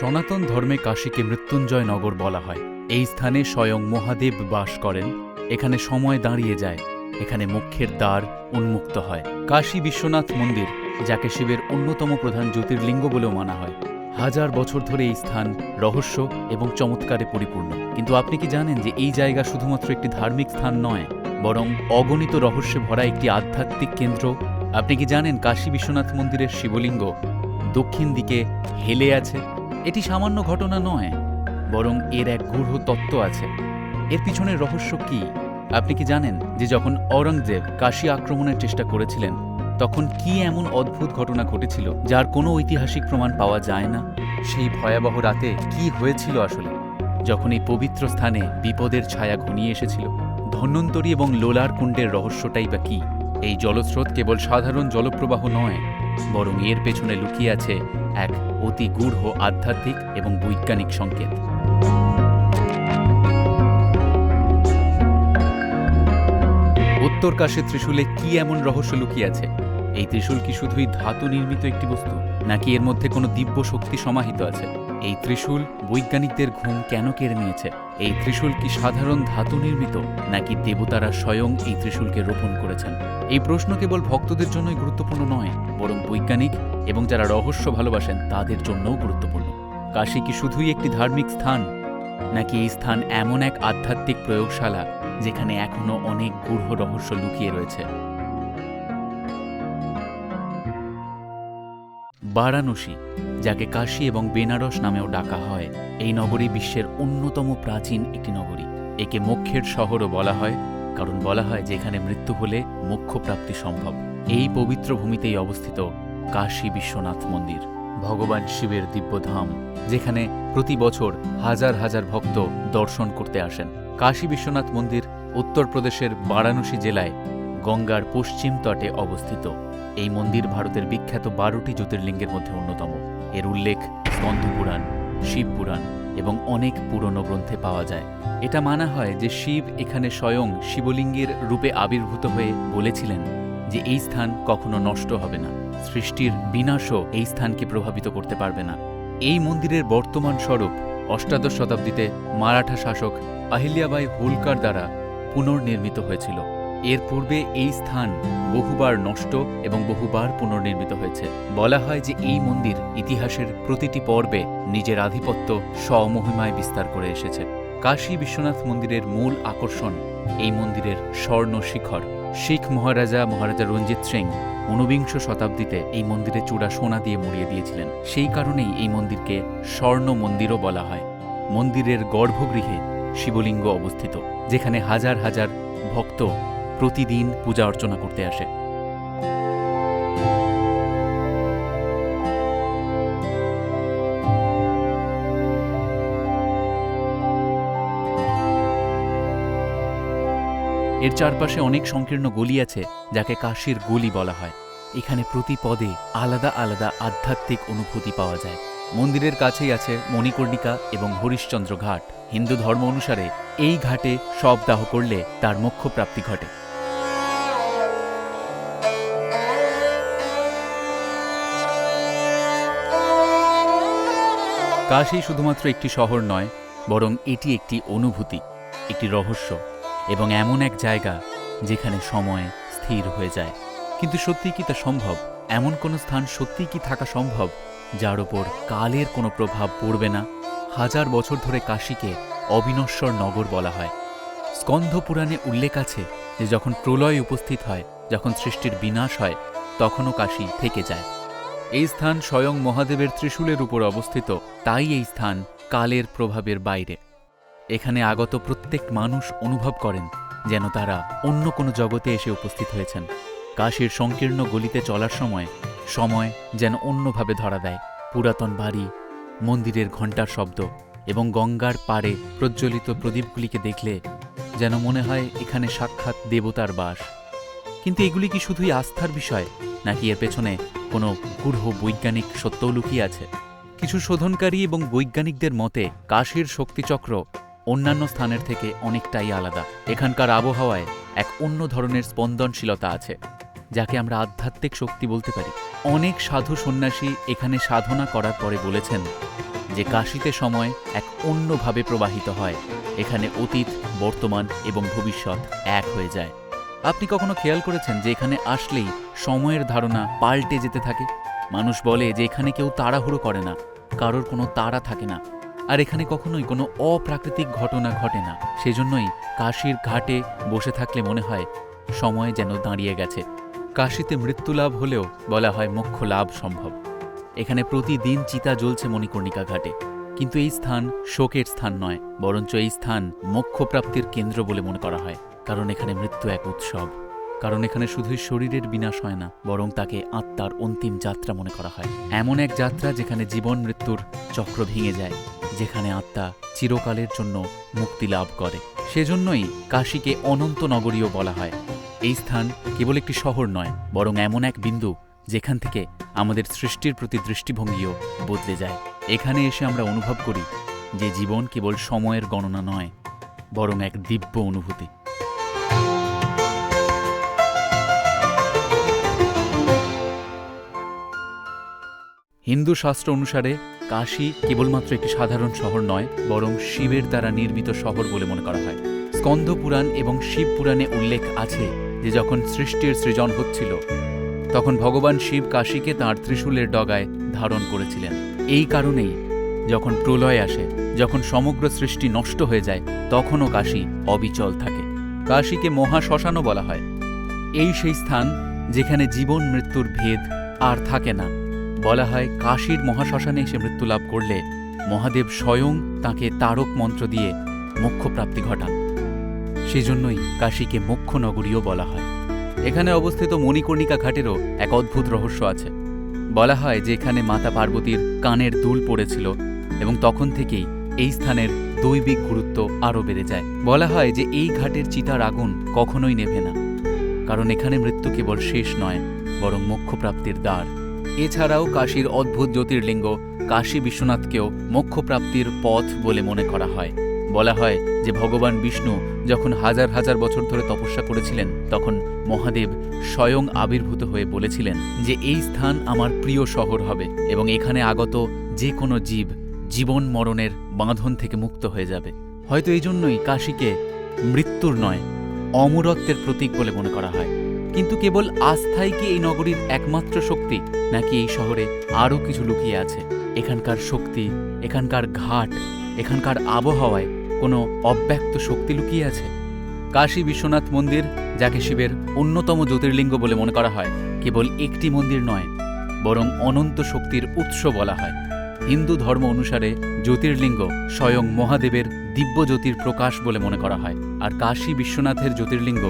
সনাতন ধর্মে কাশীকে মৃত্যুঞ্জয় নগর বলা হয়। এই স্থানে স্বয়ং মহাদেব বাস করেন। এখানে সময় দাঁড়িয়ে যায়। এখানে মুখ্যের দ্বার উন্মুক্ত হয়। কাশী বিশ্বনাথ মন্দির, যাকে শিবের অন্যতম প্রধান জ্যোতির্লিঙ্গ বলেও মানা হয়। হাজার বছর ধরে এই স্থান রহস্য এবং চমৎকারে পরিপূর্ণ। কিন্তু আপনি কি জানেন যে এই জায়গা শুধুমাত্র একটি ধার্মিক স্থান নয়, বরং অগণিত রহস্যে ভরা একটি আধ্যাত্মিক কেন্দ্র? আপনি কি জানেন কাশী বিশ্বনাথ মন্দিরের শিবলিঙ্গ দক্ষিণ দিকে হেলে আছে? এটি সামান্য ঘটনা নয়, বরং এর এক গূঢ় তত্ত্ব আছে। এর পিছনের রহস্য কি? আপনি কি জানেন যে যখন অরঙ্গজেব কাশী আক্রমণের চেষ্টা করেছিলেন, তখন কি এমন অদ্ভুত ঘটনা ঘটেছিল যার কোনো ঐতিহাসিক প্রমাণ পাওয়া যায় না? সেই ভয়াবহ রাতে কি হয়েছিল আসলে? যখন এই পবিত্র স্থানে বিপদের ছায়া ঘনিয়ে এসেছিল, ধন্বন্তরী এবং লোলার কুণ্ডের রহস্যটাই বা কি? এই জলস্রোত কেবল সাধারণ জলপ্রবাহ নয়, বরং এর পেছনে লুকিয়ে আছে এক অতি গূঢ় আধ্যাত্মিক এবং বৈজ্ঞানিক সংকেত। উত্তরকাশে ত্রিশূলে কি এমন রহস্য লুকিয়ে আছে এই ত্রিশূল কি শুধুই ধাতু নির্মিত একটি বস্তু, নাকি এর মধ্যে কোনো দিব্য শক্তি সমাহিত আছে? এই ত্রিশূল বৈজ্ঞানিকদের ঘুম কেন কেড়ে নিয়েছে? এই ত্রিশূল কি সাধারণ ধাতু নির্মিত, নাকি দেবতারা স্বয়ং এই ত্রিশূলকে রোপণ করেছেন? এই প্রশ্ন কেবল ভক্তদের জন্যই গুরুত্বপূর্ণ নয়, বরং বৈজ্ঞানিক এবং যারা রহস্য ভালোবাসেন, তাদের জন্যও গুরুত্বপূর্ণ। কাশী কি শুধুই একটি ধার্মিক স্থান? নাকি এই স্থান এমন এক আধ্যাত্মিক প্রয়োগশালা, যেখানে এখনও অনেক গূঢ় রহস্য লুকিয়ে রয়েছে? বারাণসী, যাকে কাশী এবং বেনারস নামেও ডাকা হয়, এই নগরী বিশ্বের অন্যতম প্রাচীন একটি নগরী। একে মোক্ষের শহরও বলা হয়, কারণ বলা হয় যে এখানে মৃত্যু হলে মোক্ষ প্রাপ্তি সম্ভব। এই পবিত্র ভূমিতেই অবস্থিত কাশী বিশ্বনাথ মন্দির। ভগবান শিবের দিব্যধাম, যেখানে প্রতি বছর হাজার হাজার ভক্ত দর্শন করতে আসেন। কাশী বিশ্বনাথ মন্দির উত্তরপ্রদেশের বারাণসী জেলায় গঙ্গার পশ্চিম তটে অবস্থিত। এই মন্দির ভারতের বিখ্যাত বারোটি জ্যোতির্লিঙ্গের মধ্যে অন্যতম। এর উল্লেখ স্কন্ধপুরাণ শিবপুরাণ এবং অনেক পুরনো গ্রন্থে পাওয়া যায়। এটা মানা হয় যে শিব এখানে স্বয়ং শিবলিঙ্গের রূপে আবির্ভূত হয়ে বলেছিলেন যে এই স্থান কখনো নষ্ট হবে না, সৃষ্টির বিনাশও এই স্থানকে প্রভাবিত করতে পারবে না। এই মন্দিরের বর্তমান স্বরূপ অষ্টাদশ শতাব্দীতে মারাঠা শাসক আহিল্যাবাই হোলকার দ্বারা পুনর্নির্মিত হয়েছিল। এর পূর্বে এই স্থান বহুবার নষ্ট এবং বহুবার পুনর্নির্মিত হয়েছে। বলা হয় যে এই মন্দির ইতিহাসের প্রতিটি পর্বে নিজের আধিপত্য স্বমহিমায় বিস্তার করে এসেছে। কাশী বিশ্বনাথ মন্দিরের মূল আকর্ষণ এই মন্দিরের স্বর্ণ শিখর। শিখ মহারাজা মহারাজা রঞ্জিত সিং ঊনবিংশ শতাব্দীতে এই মন্দিরে চূড়া সোনা দিয়ে মুড়িয়ে দিয়েছিলেন। সেই কারণেই এই মন্দিরকে স্বর্ণ মন্দিরও বলা হয়। মন্দিরের গর্ভগৃহে শিবলিঙ্গ অবস্থিত, যেখানে হাজার হাজার ভক্ত প্রতিদিন পূজা অর্চনা করতে আসে। এর চারপাশে অনেক সংকীর্ণ গলি আছে, যাকে কাশীর গলি বলা হয়। এখানে প্রতি পদে আলাদা আলাদা আধ্যাত্মিক অনুভূতি পাওয়া যায়। মন্দিরের কাছেই আছে মণিকর্ণিকা এবং হরিশ্চন্দ্র ঘাট। হিন্দু ধর্ম অনুসারে এই ঘাটে সব দাহ করলে তার মোক্ষ প্রাপ্তি ঘটে। কাশী শুধুমাত্র একটি শহর নয়, বরং এটি একটি অনুভূতি, একটি রহস্য এবং এমন এক জায়গা যেখানে সময় স্থির হয়ে যায়। কিন্তু সত্যিই কি তা সম্ভব? এমন কোনো স্থান সত্যিই কি থাকা সম্ভব, যার ওপর কালের কোনো প্রভাব পড়বে না? হাজার বছর ধরে কাশীকে অবিনশ্বর নগর বলা হয়। স্কন্ধ পুরাণে উল্লেখ আছে যে যখন প্রলয় উপস্থিত হয়, যখন সৃষ্টির বিনাশ হয়, তখনও কাশী থেকে যায়। এই স্থান স্বয়ং মহাদেবের ত্রিশূলের উপর অবস্থিত, তাই এই স্থান কালের প্রভাবের বাইরে। এখানে আগত প্রত্যেক মানুষ অনুভব করেন যেন তারা অন্য কোনো জগতে এসে উপস্থিত হয়েছেন। কাশীর সংকীর্ণ গলিতে চলার সময় সময় যেন অন্যভাবে ধরা দেয়। পুরাতন বাড়ি, মন্দিরের ঘণ্টার শব্দ এবং গঙ্গার পাড়ে প্রজ্বলিত প্রদীপগুলিকে দেখলে যেন মনে হয় এখানে সাক্ষাৎ দেবতার বাস। কিন্তু এগুলি কি শুধুই আস্থার বিষয়, নাকি এর পেছনে কোনো গূঢ় বৈজ্ঞানিক সত্যও লুকিয়ে আছে। কিছু শোধনকারী এবং বৈজ্ঞানিকদের মতে, কাশীর শক্তিচক্র অন্যান্য স্থানের থেকে অনেকটাই আলাদা। এখানকার আবহাওয়ায় এক অন্য ধরনের স্পন্দনশীলতা আছে, যাকে আমরা আধ্যাত্মিক শক্তি বলতে পারি। অনেক সাধু সন্ন্যাসী এখানে সাধনা করার পরে বলেছেন যে, কাশিতে সময় এক অন্যভাবে প্রবাহিত হয়। এখানে অতীত, বর্তমান এবং ভবিষ্যৎ এক হয়ে যায়। আপনি কখনো খেয়াল করেছেন যে, এখানে আসলেই সময়ের ধারণা পাল্টে যেতে থাকে। মানুষ বলে যে এখানে কেউ তাড়াহুড়ো করে না, কারোর কোনো তাড়া থাকে না। আর এখানে কখনোই কোনো অপ্রাকৃতিক ঘটনা ঘটে না। সেজন্যই কাশির ঘাটে বসে থাকলে মনে হয় সময় যেন দাঁড়িয়ে গেছে। কাশিতে মৃত্যু লাভ হলেও বলা হয় মোক্ষ লাভ সম্ভব। এখানে প্রতিদিন চিতা জ্বলছে মণিকর্ণিকা ঘাটে। কিন্তু এই স্থান শোকের স্থান নয়, বরঞ্চ এই স্থান মোক্ষপ্রাপ্তির কেন্দ্র বলে মনে করা হয়, কারণ এখানে মৃত্যু এক উৎসব। কারণ এখানে শুধুই শরীরের বিনাশ হয় না, বরং তাকে আত্মার অন্তিম যাত্রা মনে করা হয়। এমন এক যাত্রা যেখানে জীবন মৃত্যুর চক্র ভেঙে যায়, যেখানে আত্মা চিরকালের জন্য মুক্তি লাভ করে। সেজন্যই কাশীকে অনন্ত নগরীও বলা হয়। এই স্থান কেবল একটি শহর নয়, বরং এমন এক বিন্দু যেখান থেকে আমাদের সৃষ্টির প্রতি দৃষ্টিভঙ্গিও বদলে যায়। এখানে এসে আমরা অনুভব করি যে জীবন কেবল সময়ের গণনা নয়, বরং এক দিব্য অনুভূতি। হিন্দু শাস্ত্র অনুসারে কাশী কেবলমাত্র একটি সাধারণ শহর নয়, বরং শিবের দ্বারা নির্মিত শহর বলে মনে করা হয়। স্কন্দ পুরাণ এবং শিব পুরাণে উল্লেখ আছে যে যখন সৃষ্টির সৃজন হচ্ছিল, তখন ভগবান শিব কাশীকে তাঁর ত্রিশূলের ডগায় ধারণ করেছিলেন। এই কারণেই যখন প্রলয় আসে, যখন সমগ্র সৃষ্টি নষ্ট হয়ে যায়, তখনও কাশী অবিচল থাকে। কাশীকে মহা মহাশ্মশানও বলা হয়। এই সেই স্থান যেখানে জীবন, মৃত্যুর ভেদ আর থাকে না। বলা হয়, কাশীর মহাশ্মশানে এসে মৃত্যু লাভ করলে মহাদেব স্বয়ং তাকে তারক মন্ত্র দিয়ে মোক্ষপ্রাপ্তি ঘটান। সেজন্যই কাশীকে মোক্ষ নগরীও বলা হয়। এখানে অবস্থিত মণিকর্ণিকা ঘাটেরও এক অদ্ভুত রহস্য আছে। বলা হয় যে এখানে মাতা পার্বতীর কানের দুল পড়েছিল এবং তখন থেকেই এই স্থানের দৈবিক গুরুত্ব আরও বেড়ে যায়। বলা হয় যে এই ঘাটের চিতার আগুন কখনোই নেভে না, কারণ এখানে মৃত্যু কেবল শেষ নয়, বরং মোক্ষপ্রাপ্তির দ্বার। এছাড়াও কাশীর অদ্ভুত জ্যোতির্লিঙ্গ, কাশী বিশ্বনাথকেও মোক্ষপ্রাপ্তির পথ বলে মনে করা হয়। বলা হয় যে ভগবান বিষ্ণু যখন হাজার হাজার বছর ধরে তপস্যা করেছিলেন, তখন মহাদেব স্বয়ং আবির্ভূত হয়ে বলেছিলেন যে এই স্থান আমার প্রিয় শহর হবে এবং এখানে আগত যে কোনো জীব জীবন মরণের বাঁধন থেকে মুক্ত হয়ে যাবে। হয়তো এই জন্যই কাশীকে মৃত্যুর নয়, অমরত্বের প্রতীক বলে মনে করা হয়। কিন্তু কেবল আস্থাই কি এই নগরীর একমাত্র শক্তি, নাকি এই শহরে আরও কিছু লুকিয়ে আছে? এখানকার শক্তি, এখানকার ঘাট, এখানকার আবহাওয়ায় কোনো অব্যক্ত শক্তি লুকিয়ে আছে? কাশী বিশ্বনাথ মন্দির, যাকে শিবের অন্যতম জ্যোতির্লিঙ্গ বলে মনে করা হয়, কেবল একটি মন্দির নয়, বরং অনন্ত শক্তির উৎস বলা হয়। হিন্দু ধর্ম অনুসারে জ্যোতির্লিঙ্গ স্বয়ং মহাদেবের দিব্য জ্যোতির প্রকাশ বলে মনে করা হয়, আর কাশী বিশ্বনাথের জ্যোতির্লিঙ্গ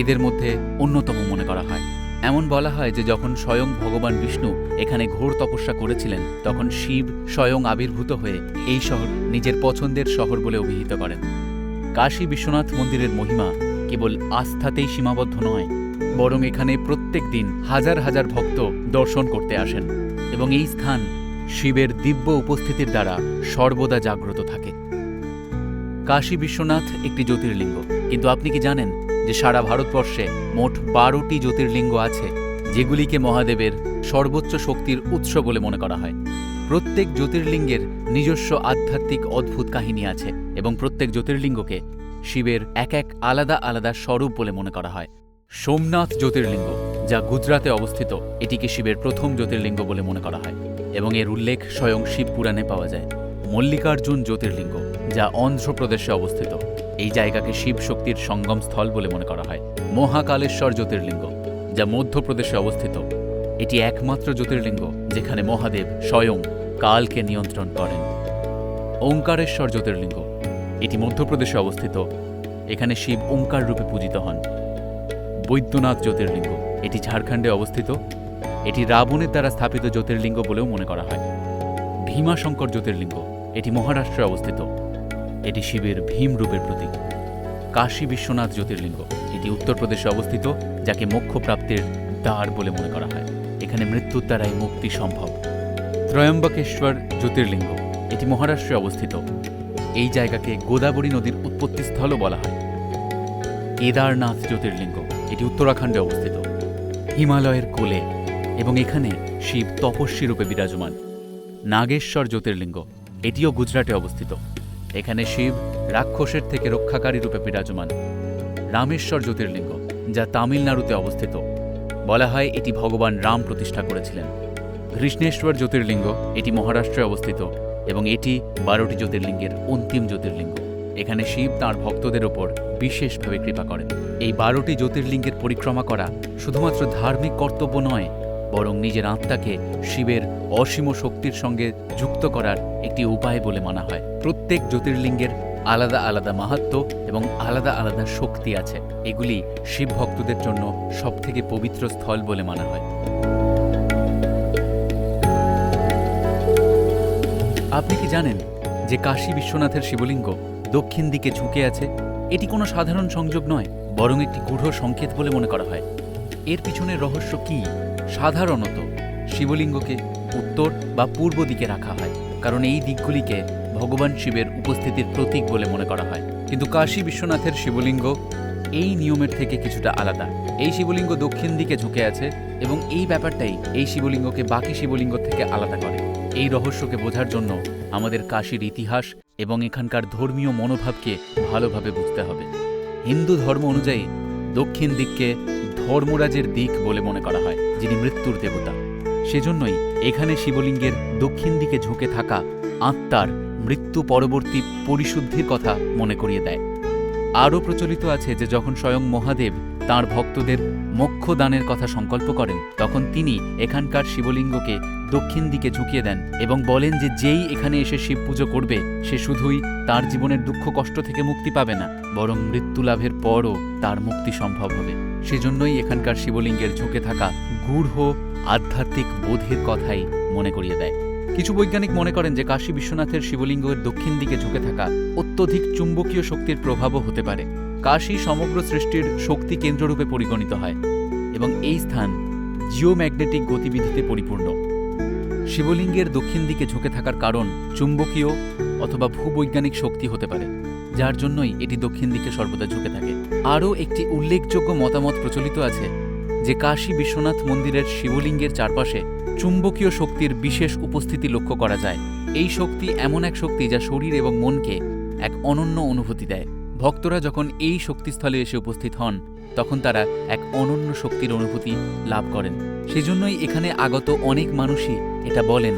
এদের মধ্যে অন্যতম মনে করা হয়। এমন বলা হয় যে যখন স্বয়ং ভগবান বিষ্ণু এখানে ঘোর তপস্যা করেছিলেন, তখন শিব স্বয়ং আবির্ভূত হয়ে এই শহর নিজের পছন্দের শহর বলে অভিহিত করেন। কাশী বিশ্বনাথ মন্দিরের মহিমা কেবল আস্থাতেই সীমাবদ্ধ নয়, বরং এখানে প্রত্যেক দিন হাজার হাজার ভক্ত দর্শন করতে আসেন এবং এই স্থান শিবের দিব্য উপস্থিতির দ্বারা সর্বদা জাগ্রত থাকে। কাশী বিশ্বনাথ একটি জ্যোতির্লিঙ্গ, কিন্তু আপনি কি জানেন যে সারা ভারতবর্ষে মোট বারোটি জ্যোতির্লিঙ্গ আছে, যেগুলিকে মহাদেবের সর্বোচ্চ শক্তির উৎস বলে মনে করা হয়। প্রত্যেক জ্যোতির্লিঙ্গের নিজস্ব আধ্যাত্মিক অদ্ভুত কাহিনী আছে এবং প্রত্যেক জ্যোতির্লিঙ্গকে শিবের এক এক আলাদা আলাদা স্বরূপ বলে মনে করা হয়। সোমনাথ জ্যোতির্লিঙ্গ, যা গুজরাতে অবস্থিত, এটিকে শিবের প্রথম জ্যোতির্লিঙ্গ বলে মনে করা হয় এবং এর উল্লেখ স্বয়ং শিব পুরাণে পাওয়া যায়। মল্লিকার্জুন জ্যোতির্লিঙ্গ, যা অন্ধ্রপ্রদেশে অবস্থিত। এই জায়গাকে শিব শক্তির সঙ্গম স্থল বলে মনে করা হয়। মহাকালেশ্বর জ্যোতির্লিঙ্গ, যা মধ্যপ্রদেশে অবস্থিত। এটি একমাত্র জ্যোতির্লিঙ্গ যেখানে মহাদেব স্বয়ং কালকে নিয়ন্ত্রণ করেন। ওঙ্কারেশ্বর জ্যোতির্লিঙ্গ, এটি মধ্যপ্রদেশে অবস্থিত। এখানে শিব ওঙ্কার রূপে পূজিত হন। বৈদ্যনাথ জ্যোতির্লিঙ্গ, এটি ঝাড়খণ্ডে অবস্থিত। এটি রাবণের দ্বারা স্থাপিত জ্যোতির্লিঙ্গ বলেও মনে করা হয়। ভীমাশঙ্কর জ্যোতির্লিঙ্গ, এটি মহারাষ্ট্রে অবস্থিত। এটি শিবের ভীম রূপের প্রতীক। কাশী বিশ্বনাথ জ্যোতির্লিঙ্গ। এটি উত্তরপ্রদেশে অবস্থিত, যাকে মোক্ষ প্রাপ্তির দ্বার বলে মনে করা হয়। এখানে মৃত্যুর দ্বারাই মুক্তি সম্ভব। ত্রয়ম্বকেশ্বর জ্যোতির্লিঙ্গ। এটি মহারাষ্ট্রে অবস্থিত। এই জায়গাকে গোদাবরী নদীর উৎপত্তিস্থলও বলা হয়। কেদারনাথ জ্যোতির্লিঙ্গ। এটি উত্তরাখণ্ডে অবস্থিত। হিমালয়ের কোলে এবং এখানে শিব তপস্বী রূপে বিরাজমান। নাগেশ্বর জ্যোতির্লিঙ্গ। এটিও গুজরাটে অবস্থিত। এখানে শিব রাক্ষসের থেকে রক্ষাকারী রূপে বিরাজমান। রামেশ্বর জ্যোতির্লিঙ্গ, যা তামিলনাড়ুতে অবস্থিত। বলা হয় এটি ভগবান রাম প্রতিষ্ঠা করেছিলেন। কৃষ্ণেশ্বর জ্যোতির্লিঙ্গ, এটি মহারাষ্ট্রে অবস্থিত এবং এটি বারোটি জ্যোতির্লিঙ্গের অন্তিম জ্যোতির্লিঙ্গ। এখানে শিব তাঁর ভক্তদের ওপর বিশেষভাবে কৃপা করেন। এই বারোটি জ্যোতির্লিঙ্গের পরিক্রমা করা শুধুমাত্র ধার্মিক কর্তব্য নয় বরং নিজের আত্মাকে শিবের অসীম শক্তির সঙ্গে যুক্ত করার একটি উপায় বলে মানা হয়। প্রত্যেক জ্যোতির্লিঙ্গের আলাদা আলাদা মাহাত্ম্য এবং আলাদা আলাদা শক্তি আছে। এগুলি শিব ভক্তদের জন্য সবথেকে পবিত্র স্থল বলে মানা হয়। আপনি কি জানেন যে কাশী বিশ্বনাথের শিবলিঙ্গ দক্ষিণ দিকে ঝুঁকে আছে? এটি কোনো সাধারণ সংযোগ নয়, বরং একটি গূঢ় সংকেত বলে মনে করা হয়। এর পিছনের রহস্য কি? সাধারণত শিবলিঙ্গকে উত্তর বা পূর্ব দিকে রাখা হয়, কারণ এই দিকগুলিকে ভগবান শিবের উপস্থিতির প্রতীক বলে মনে করা হয়। কিন্তু কাশী বিশ্বনাথের শিবলিঙ্গ এই নিয়মের থেকে কিছুটা আলাদা। এই শিবলিঙ্গ দক্ষিণ দিকে ঝুঁকে আছে এবং এই ব্যাপারটাই এই শিবলিঙ্গকে বাকি শিবলিঙ্গ থেকে আলাদা করে। এই রহস্যকে বোঝার জন্য আমাদের কাশীর ইতিহাস এবং এখানকার ধর্মীয় মনোভাবকে ভালোভাবে বুঝতে হবে। হিন্দু ধর্ম অনুযায়ী দক্ষিণ দিককে ধর্মরাজের দিক বলে মনে করা হয়। যিনি মৃত্যুর দেবতা। সেজন্যই এখানে শিবলিঙ্গের দক্ষিণ দিকে ঝুঁকে থাকা আত্মার মৃত্যু পরবর্তী পরিশুদ্ধির কথা মনে করিয়ে দেয়। আরও প্রচলিত আছে যে যখন স্বয়ং মহাদেব তাঁর ভক্তদের মোক্ষ দানের কথা সংকল্প করেন, তখন তিনি এখানকার শিবলিঙ্গকে দক্ষিণ দিকে ঝুঁকিয়ে দেন এবং বলেন যে যেই এখানে এসে শিব পুজো করবে, সে শুধুই তার জীবনের দুঃখ কষ্ট থেকে মুক্তি পাবে না, বরং মৃত্যু লাভের পরও তার মুক্তি সম্ভব হবে। সেজন্যই এখানকার শিবলিঙ্গের ঝুঁকে থাকা গূঢ়, আধ্যাত্মিক বোধের কথাই মনে করিয়ে দেয়। কিছু বৈজ্ঞানিক মনে করেন যে কাশী বিশ্বনাথের শিবলিঙ্গের দক্ষিণ দিকে ঝুঁকে থাকা অত্যধিক চুম্বকীয় শক্তির প্রভাবও হতে পারে। কাশী সমগ্র সৃষ্টির শক্তি কেন্দ্ররূপে পরিগণিত হয় এবং এই স্থান জিওম্যাগনেটিক গতিবিধিতে পরিপূর্ণ। শিবলিঙ্গের দক্ষিণ দিকে ঝুঁকে থাকার কারণ চুম্বকীয় অথবা ভূবৈজ্ঞানিক শক্তি হতে পারে, যার জন্যই এটি দক্ষিণ দিকে সর্বদা ঝুঁকে থাকে। আরও একটি উল্লেখযোগ্য মতামত প্রচলিত আছে যে কাশী বিশ্বনাথ মন্দিরের শিবলিঙ্গের চারপাশে চুম্বকীয় শক্তির বিশেষ উপস্থিতি লক্ষ্য করা যায়। এই শক্তি এমন এক শক্তি যা শরীর এবং মনকে এক অনন্য অনুভূতি দেয়। ভক্তরা যখন এই শক্তিস্থলে এসে উপস্থিত হন, তখন তারা এক অনন্য শক্তির অনুভূতি লাভ করেন। সেজন্যই এখানে আগত অনেক মানুষই এটা বলেন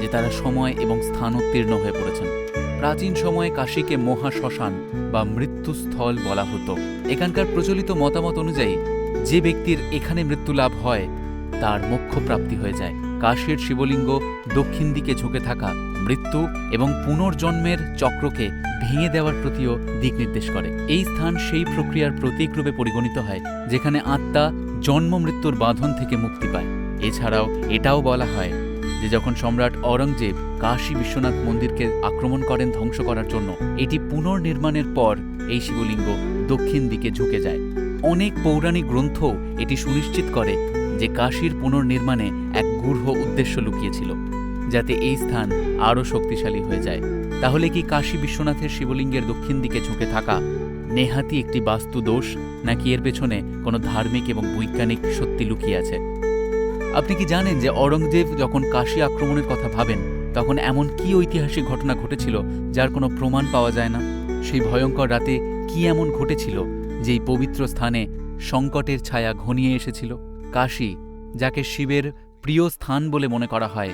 যে তারা সময় এবং স্থান উত্তীর্ণ হয়ে পড়েছেন। প্রাচীন সময়ে কাশীকে মহা শ্মশান বা মৃত্যুস্থল বলা হতো। এখানকার প্রচলিত মতামত অনুযায়ী যে ব্যক্তির এখানে মৃত্যু লাভ হয়, তার মোক্ষ প্রাপ্তি হয়ে যায়। কাশীর শিবলিঙ্গ দক্ষিণ দিকে ঝুঁকে থাকা মৃত্যু এবং পুনর্জন্মের চক্রকে ভেঙে দেওয়ার প্রতিও দিক নির্দেশ করে। এই স্থান সেই প্রক্রিয়ার প্রতীক রূপে পরিগণিত হয়, যেখানে আত্মা জন্ম মৃত্যুর বাঁধন থেকে মুক্তি পায়। এছাড়াও এটাও বলা হয় যে যখন সম্রাট অরঙ্গজেব কাশী বিশ্বনাথ মন্দিরকে আক্রমণ করেন ধ্বংস করার জন্য, এটি পুনর্নির্মাণের পর এই শিবলিঙ্গ দক্ষিণ দিকে ঝুঁকে যায়। অনেক পৌরাণিক গ্রন্থ এটি সুনিশ্চিত করে যে কাশীর পুনর্নির্মাণে এক গূঢ় উদ্দেশ্য লুকিয়েছিল, যাতে এই স্থান আরও শক্তিশালী হয়ে যায়। তাহলে কি কাশী বিশ্বনাথের শিবলিঙ্গের দক্ষিণ দিকে ঝুঁকে থাকা নেহাতি একটি বাস্তু দোষ, নাকি এর পেছনে কোনো ধার্মিক এবং বৈজ্ঞানিক সত্যি লুকিয়ে আছে? আপনি কি জানেন যে অরঙ্গজেব যখন কাশী আক্রমণের কথা ভাবেন, তখন এমন কি ঐতিহাসিক ঘটনা ঘটেছিল যার কোনো প্রমাণ পাওয়া যায় না? সেই ভয়ঙ্কর রাতে কি এমন ঘটেছিল যে এই পবিত্র স্থানে সংকটের ছায়া ঘনিয়ে এসেছিল, কাশী, যাকে শিবের প্রিয় স্থান বলে মনে করা হয়,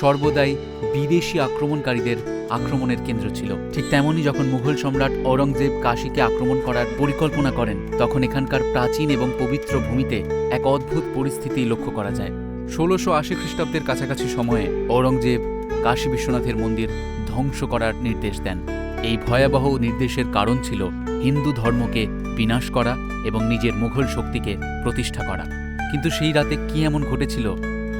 সর্বদাই বিদেশি আক্রমণকারীদের আক্রমণের কেন্দ্র ছিল। ঠিক তেমনই যখন মুঘল সম্রাট অরঙ্গজেব কাশীকে আক্রমণ করার পরিকল্পনা করেন, তখন এখানকার প্রাচীন এবং পবিত্র ভূমিতে এক অদ্ভুত পরিস্থিতি লক্ষ্য করা যায়। ষোলোশো আশি খ্রিস্টাব্দের কাছাকাছি সময়ে ঔরঙ্গজেব কাশী বিশ্বনাথের মন্দির ধ্বংস করার নির্দেশ দেন। এই ভয়াবহ নির্দেশের কারণ ছিল হিন্দু ধর্মকে বিনাশ করা এবং নিজের মুঘল শক্তিকে প্রতিষ্ঠা করা। কিন্তু সেই রাতে কি এমন ঘটেছিল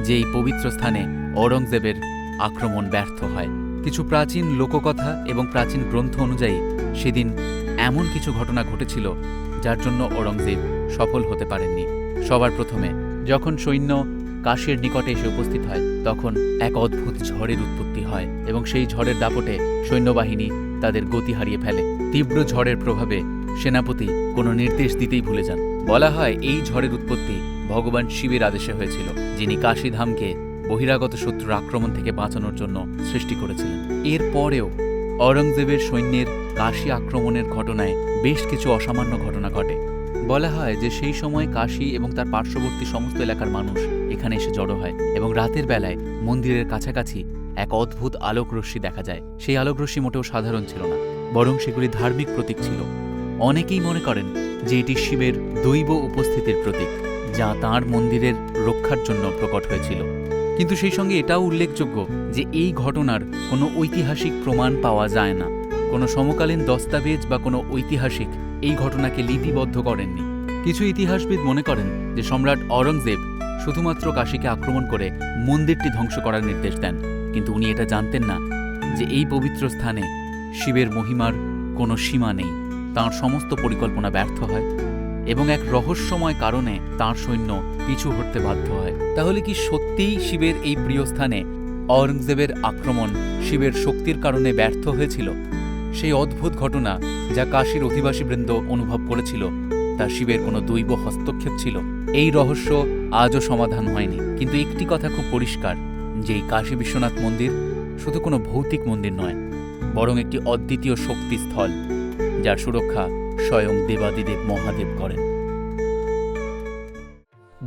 যে এই পবিত্র স্থানে ঔরঙ্গজেবের আক্রমণ ব্যর্থ হয়? কিছু প্রাচীন লোককথা এবং প্রাচীন গ্রন্থ অনুযায়ী সেদিন এমন কিছু ঘটনা ঘটেছিল যার জন্য ঔরঙ্গজেব সফল হতে পারেননি। সবার প্রথমে যখন সৈন্য কাশীর নিকটে এসে উপস্থিত হয়, তখন এক অদ্ভুত ঝড়ের উৎপত্তি হয় এবং সেই ঝড়ের দাপটে সৈন্যবাহিনী তাদের গতি হারিয়ে ফেলে। তীব্র ঝড়ের প্রভাবে সেনাপতি কোনো নির্দেশ দিতেই ভুলে যান। বলা হয়, এই ঝড়ের উৎপত্তি ভগবান শিবের আদেশে হয়েছিল, যিনি কাশীধামকে বহিরাগত শত্রুর আক্রমণ থেকে বাঁচানোর জন্য সৃষ্টি করেছিলেন। এরপরেও অরঙ্গজেবের সৈন্যের কাশী আক্রমণের ঘটনায় বেশ কিছু অসামান্য ঘটনা ঘটে। বলা হয় যে, সেই সময় কাশী এবং তার পার্শ্ববর্তী সমস্ত এলাকার মানুষ এখানে এসে জড়ো হয় এবং রাতের বেলায় মন্দিরের কাছাকাছি এক অদ্ভুত আলোক রশ্মি দেখা যায়। সেই আলোক রশ্মি মোটেও সাধারণ ছিল না, বরং সেগুলি ধার্মিক প্রতীক ছিল। অনেকেই মনে করেন যে এটি শিবের দৈব উপস্থিতির প্রতীক, যা তাঁর মন্দিরের রক্ষার জন্য প্রকট হয়েছিল। কিন্তু সেই সঙ্গে এটাও উল্লেখযোগ্য যে এই ঘটনার কোনো ঐতিহাসিক প্রমাণ পাওয়া যায় না। কোনো সমকালীন দস্তাবেজ বা কোনো ঐতিহাসিক এই ঘটনাকে লিপিবদ্ধ করেননি। কিছু ইতিহাসবিদ মনে করেন যে সম্রাট অরঙ্গজেব শুধুমাত্র কাশীকে আক্রমণ করে মন্দিরটি ধ্বংস করার নির্দেশ দেন। কিন্তু উনি এটা জানতেন না যে এই পবিত্র স্থানে শিবের মহিমার কোনো সীমা নেই। তাঁর সমস্ত পরিকল্পনা ব্যর্থ হয় এবং এক রহস্যময় কারণে তাঁর সৈন্য পিছু হটতে বাধ্য হয়। তাহলে কি সত্যিই শিবের এই প্রিয় স্থানে অরঙ্গজেবের আক্রমণ শিবের শক্তির কারণে ব্যর্থ হয়েছিল? সেই অদ্ভুত ঘটনা যা কাশীর অধিবাসীবৃন্দ অনুভব করেছিল, তা শিবের কোনো দৈব হস্তক্ষেপ ছিল? এই রহস্য আজও সমাধান হয়নি। কিন্তু একটি কথা খুব পরিষ্কার, যে এই কাশী বিশ্বনাথ মন্দির শুধু কোনো ভৌতিক মন্দির নয়, বরং একটি অদ্বিতীয় শক্তিস্থল। যার সুরক্ষা স্বয়ং দেবাদিদেব মহাদেব করেন।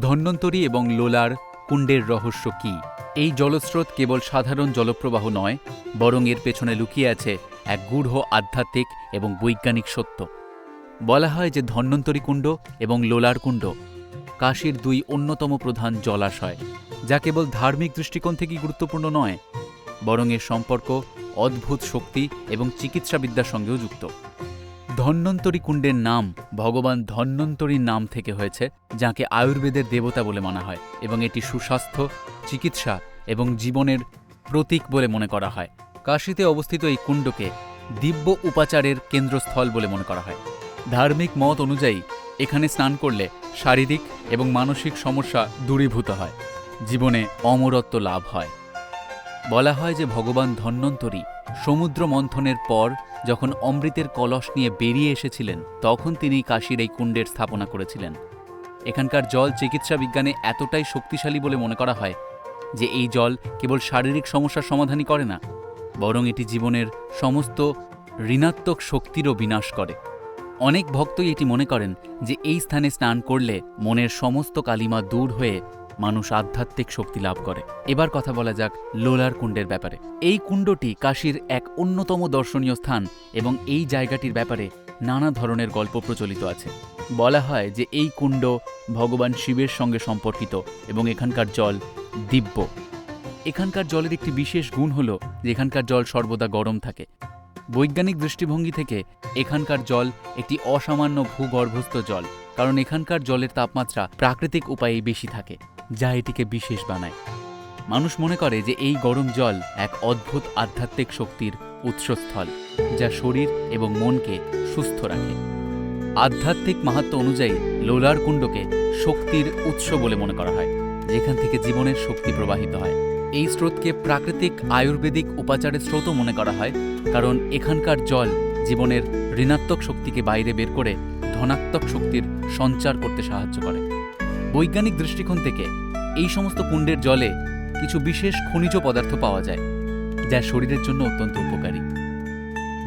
ধন্বন্তরী এবং লোলার কুণ্ডের রহস্য কি? এই জলস্রোত কেবল সাধারণ জলপ্রবাহ নয়, বরং এর পেছনে লুকিয়ে আছে এক গূঢ় আধ্যাত্মিক এবং বৈজ্ঞানিক সত্য। বলা হয় যে ধন্বন্তরী কুণ্ড এবং লোলার কুণ্ড কাশীর দুই অন্যতম প্রধান জলাশয়, যা কেবল ধার্মিক দৃষ্টিকোণ থেকেই গুরুত্বপূর্ণ নয়, বরং এর সম্পর্ক, অদ্ভুত শক্তি এবং চিকিৎসাবিদ্যার সঙ্গেও যুক্ত। ধন্বন্তরী কুণ্ডের নাম ভগবান ধন্বন্তরীর নাম থেকে হয়েছে, যাকে আয়ুর্বেদের দেবতা বলে মানা হয় এবং এটি সুস্বাস্থ্য, চিকিৎসা এবং জীবনের প্রতীক বলে মনে করা হয়। কাশীতে অবস্থিত এই কুণ্ডকে দিব্য উপাচারের কেন্দ্রস্থল বলে মনে করা হয়। ধার্মিক মত অনুযায়ী, এখানে স্নান করলে শারীরিক এবং মানসিক সমস্যা দূরীভূত হয়। জীবনে অমরত্ব লাভ হয়। বলা হয় যে ভগবান ধন্বন্তরী সমুদ্র মন্থনের পর যখন অমৃতের কলস নিয়ে বেরিয়ে এসেছিলেন, তখন তিনি কাশীর এই কুণ্ডের স্থাপনা করেছিলেন। এখানকার জল চিকিৎসা বিজ্ঞানে এতটাই শক্তিশালী বলে মনে করা হয় যে এই জল কেবল শারীরিক সমস্যার সমাধানই করে না, বরং এটি জীবনের সমস্ত ঋণাত্মক শক্তিরও বিনাশ করে। অনেক ভক্তই এটি মনে করেন যে এই স্থানে স্নান করলে মনের সমস্ত কালিমা দূর হয়ে মানুষ আধ্যাত্মিক শক্তি লাভ করে। এবার কথা বলা যাক লোলার কুণ্ডের ব্যাপারে। এই কুণ্ডটি কাশীর এক অন্যতম দর্শনীয় স্থান এবং এই জায়গাটির ব্যাপারে নানা ধরনের গল্প প্রচলিত আছে। বলা হয় যে এই কুণ্ড ভগবান শিবের সঙ্গে সম্পর্কিত এবং এখানকার জল দিব্য। এখানকার জলের একটি বিশেষ গুণ হল যে এখানকার জল সর্বদা গরম থাকে। বৈজ্ঞানিক দৃষ্টিভঙ্গি থেকে এখানকার জল একটি অসামান্য ভূগর্ভস্থ জল, কারণ এখানকার জলের তাপমাত্রা প্রাকৃতিক উপায়ে বেশি থাকে। যা এটিকে বিশেষ বানায়। মানুষ মনে করে যে এই গরম জল এক অদ্ভুত আধ্যাত্মিক শক্তির উৎসস্থল, যা শরীর এবং মনকে সুস্থ রাখে। আধ্যাত্মিক মাহাত্ম অনুযায়ী লোলার কুণ্ডকে শক্তির উৎস বলে মনে করা হয়, যেখান থেকে জীবনের শক্তি প্রবাহিত হয়। এই স্রোতকে প্রাকৃতিক আয়ুর্বেদিক উপাচারের স্রোতও মনে করা হয়, কারণ এখানকার জল জীবনের ঋণাত্মক শক্তিকে বাইরে বের করে ধনাত্মক শক্তির সঞ্চার করতে সাহায্য করে। বৈজ্ঞানিক দৃষ্টিকোণ থেকে এই সমস্ত কুণ্ডের জলে কিছু বিশেষ খনিজ পদার্থ পাওয়া যায়, যা শরীরের জন্য অত্যন্ত উপকারী।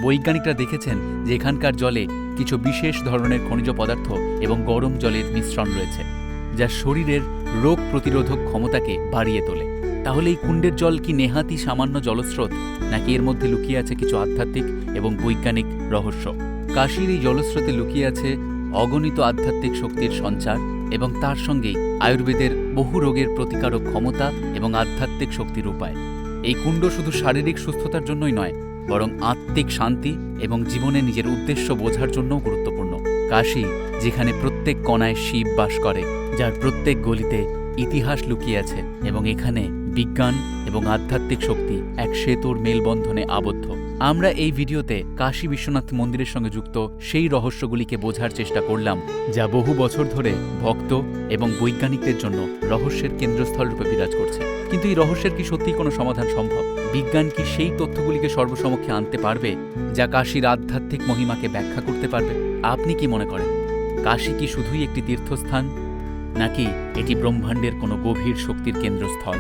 বৈজ্ঞানিকরা দেখেছেন যে এখানকার জলে কিছু বিশেষ ধরনের খনিজ পদার্থ এবং গরম জলের মিশ্রণ রয়েছে, যা শরীরের রোগ প্রতিরোধক ক্ষমতাকে বাড়িয়ে তোলে। তাহলে এই কুণ্ডের জল কি নেহাতি সামান্য জলস্রোত, নাকি এর মধ্যে লুকিয়ে আছে কিছু আধ্যাত্মিক এবং বৈজ্ঞানিক রহস্য? কাশীর এই জলস্রোতে লুকিয়ে আছে অগণিত আধ্যাত্মিক শক্তির সঞ্চার? এবং তার সঙ্গেই আয়ুর্বেদের বহু রোগের প্রতিকারক ক্ষমতা এবং আধ্যাত্মিক শক্তির উপায়। এই কুণ্ড শুধু শারীরিক সুস্থতার জন্যই নয়, বরং আত্মিক শান্তি এবং জীবনে নিজের উদ্দেশ্য বোঝার জন্যও গুরুত্বপূর্ণ। কাশী, যেখানে প্রত্যেক কণায় শিব বাস করে, যার প্রত্যেক গলিতে ইতিহাস লুকিয়ে আছে এবং এখানে বিজ্ঞান এবং আধ্যাত্মিক শক্তি এক সেতুর মেলবন্ধনে আবদ্ধ। আমরা এই ভিডিওতে কাশী বিশ্বনাথ মন্দিরের সঙ্গে যুক্ত সেই রহস্যগুলিকে বোঝার চেষ্টা করলাম, যা বহু বছর ধরে ভক্ত এবং বৈজ্ঞানিকদের জন্য রহস্যের কেন্দ্রস্থল রূপে বিরাজ করছে। কিন্তু এই রহস্যের কি সত্যিই কোনো সমাধান সম্ভব? বিজ্ঞান কি সেই তথ্যগুলিকে সর্বসমক্ষে আনতে পারবে, যা কাশীর আধ্যাত্মিক মহিমাকে ব্যাখ্যা করতে পারবে? আপনি কি মনে করেন, কাশী কি শুধুই একটি তীর্থস্থান, নাকি এটি ব্রহ্মাণ্ডের কোনো গভীর শক্তির কেন্দ্রস্থল?